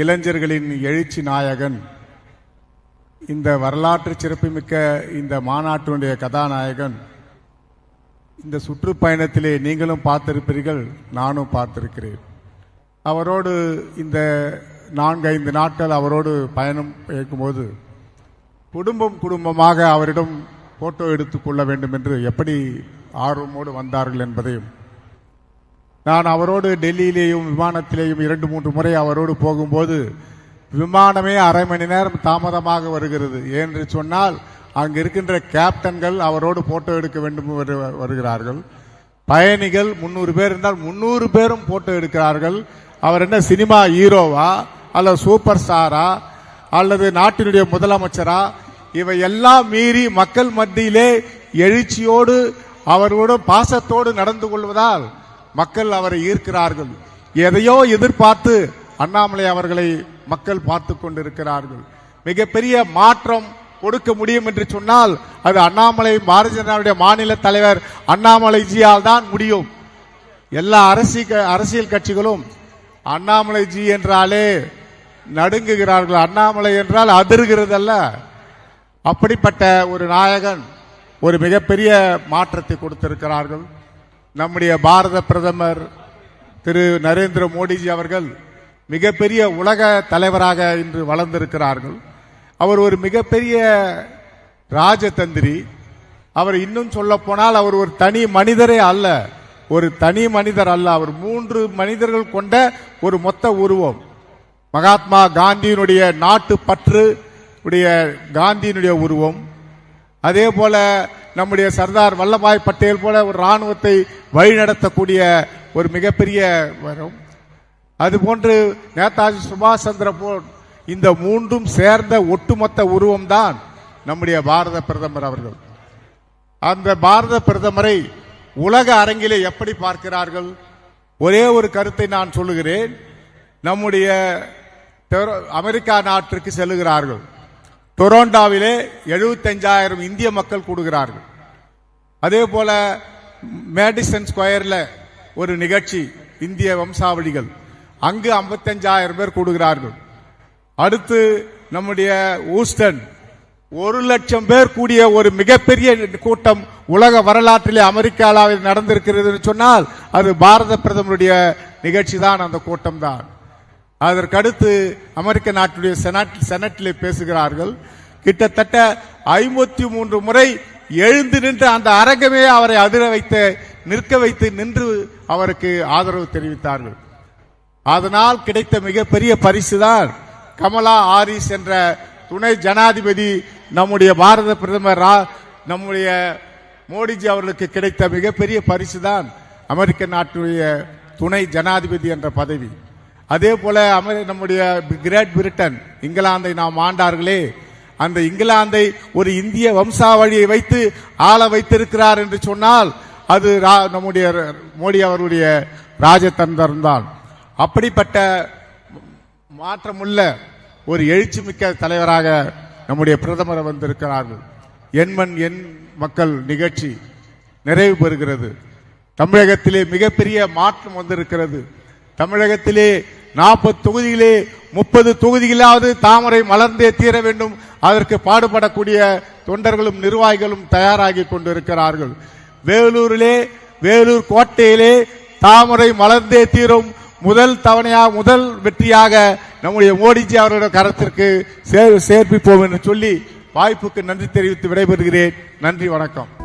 இளைஞர்களின் எழுச்சி நாயகன். இந்த வரலாற்று சிறப்புமிக்க இந்த மாநாட்டினுடைய கதாநாயகன். இந்த சுற்றுப்பயணத்திலே நீங்களும் பார்த்திருப்பீர்கள் நானும் பார்த்திருக்கிறேன். அவரோடு இந்த நான்கு ஐந்து நாட்கள் அவரோடு பயணம் இயக்கும்போது குடும்பம் குடும்பமாக அவரிடம் போட்டோ எடுத்துக்கொள்ள வேண்டும் என்று எப்படி ஆர்வமோடு வந்தார்கள் என்பதையும் நான் அவரோடு டெல்லியிலேயும் விமானத்திலேயும் இரண்டு மூன்று முறை அவரோடு போகும்போது விமானமே அரை மணி நேரம் தாமதமாக வருகிறது. என்று சொன்னால் அங்கு இருக்கின்ற கேப்டன்கள் அவரோடு போட்டோ எடுக்க வேண்டும் வரு- வருகிறார்கள். பயணிகள் முன்னூறு பேர் இருந்தால் முன்னூறு பேரும் போட்டோ எடுக்கிறார்கள். அவர் என்ன சினிமா ஹீரோவா அல்லது சூப்பர் ஸ்டாரா அல்லது நாட்டினுடைய முதலமைச்சரா? இவை எல்லாம் மீறி மக்கள் மத்தியிலே எழுச்சியோடு அவரோட பாசத்தோடு நடந்து கொள்வதால் மக்கள் அவரை ஈர்க்கிறார்கள். எதையோ எதிர்பார்த்து அண்ணாமலை அவர்களை மக்கள் பார்த்து கொண்டிருக்கிறார்கள். மிகப்பெரிய மாற்றம் கொடுக்க முடியும் என்று சொன்னால் அது அண்ணாமலை பாரதிய ஜனதாவுடைய மாநில தலைவர் அண்ணாமலைஜியால் தான் முடியும். எல்லா அரசியல் அரசியல் கட்சிகளும் அண்ணாமலைஜி என்றாலே நடுங்குகிறார்கள். அண்ணாமலை என்றால் அதிர்கிறதல்ல. அப்படிப்பட்ட ஒரு நாயகன் ஒரு மிகப்பெரிய மாற்றத்தை கொடுத்திருக்கிறார்கள். நம்முடைய பாரத பிரதமர் திரு நரேந்திர மோடிஜி அவர்கள் மிகப்பெரிய உலக தலைவராக இன்று வளர்ந்திருக்கிறார்கள். அவர் ஒரு மிகப்பெரிய ராஜதந்திரி. அவர் இன்னும் சொல்ல போனால் அவர் ஒரு தனி மனிதரே அல்ல. ஒரு தனி மனிதர் அல்ல. அவர் மூன்று மனிதர்கள் கொண்ட ஒரு மொத்த உருவம். மகாத்மா காந்தியினுடைய நாட்டு பற்று உடைய காந்தியினுடைய உருவம். அதே போல நம்முடைய சர்தார் வல்லபாய் பட்டேல் போல ஒரு ராணுவத்தை வழிநடத்தக்கூடிய ஒரு மிகப்பெரிய வரும். அதுபோன்று நேதாஜி சுபாஷ் சந்திர போஸ் இந்த மூன்றும் சேர்ந்த ஒட்டுமொத்த உருவம்தான் நம்முடைய பாரத பிரதமர் அவர்கள். அந்த பாரத பிரதமரை உலக அரங்கிலே எப்படி பார்க்கிறார்கள்? ஒரே ஒரு கருத்தை நான் சொல்லுகிறேன். நம்முடைய அமெரிக்கா நாட்டிற்கு செல்லுகிறார்கள். டொரோண்டாவிலே 75000 இந்திய மக்கள் கூடுகிறார்கள். அதே போல மேடிசன் ஸ்கொயர்ல ஒரு நிகழ்ச்சி இந்திய வம்சாவளிகள். அங்கு 55000 பேர் கூடுகிறார்கள். அடுத்து நம்முடைய ஊஸ்டன். ஒரு லட்சம் பேர் கூடிய ஒரு மிகப்பெரிய கூட்டம் உலக வரலாற்றிலே அமெரிக்காவில் நடந்திருக்கிறது சொன்னால் அது பாரத பிரதமருடைய நிகழ்ச்சி தான் அந்த கூட்டம் தான் அதற்கடுத்து அமெரிக்க நாட்டுடைய செனட் செனட்டிலே பேசுகிறார்கள். கிட்டத்தட்ட ஐம்பத்தி மூன்று முறை எழுந்து நின்று அந்த அரங்கமே அவரை அதிர வைத்து நிற்க வைத்து நின்று அவருக்கு ஆதரவு தெரிவித்தார்கள். அதனால் கிடைத்த மிகப்பெரிய பரிசுதான் கமலா ஆரிஸ் என்ற துணை ஜனாதிபதி நம்முடைய பாரத பிரதமர் நம்முடைய மோடிஜி அவர்களுக்கு கிடைத்த மிகப்பெரிய பரிசு தான் அமெரிக்க நாட்டுடைய துணை ஜனாதிபதி என்ற பதவி. அதே போல அமெரி- நம்முடைய கிரேட் பிரிட்டன் இங்கிலாந்தை நாம் ஆண்டார்களே. அந்த இங்கிலாந்தை ஒரு இந்திய வம்சாவழியை வைத்து ஆள வைத்திருக்கிறார் என்று சொன்னால் அது ரா- நம்முடைய மோடி அவருடைய ராஜதந்திரம் தான் அப்படிப்பட்ட மாற்றமுள்ள ஒரு எழுச்சிமிக்க தலைவராக நம்முடைய பிரதமர் வந்திருக்கிறார்கள். எண்மண் எண் மக்கள் நிகழ்ச்சி நிறைவு பெறுகிறது. தமிழகத்திலே மிகப்பெரிய மாற்றம் வந்திருக்கிறது. தமிழகத்திலே நாற்பது தொகுதிகளே முப்பது தொகுதிகளாவது தாமரை மலர்ந்தே தீர வேண்டும். அதற்கு பாடுபடக்கூடிய தொண்டர்களும் நிர்வாகிகளும் தயாராகி கொண்டிருக்கிறார்கள். வேலூரிலே வேலூர் கோட்டையிலே தாமரை மலர்ந்தே தீரும். முதல் தவணையா முதல் வெற்றியாக நம்முடைய மோடிஜி அவருடைய கரத்திற்கு சேர்ப்பிப்போம் என்று சொல்லி வாய்ப்புக்கு நன்றி தெரிவித்து விடைபெறுகிறேன். நன்றி வணக்கம்.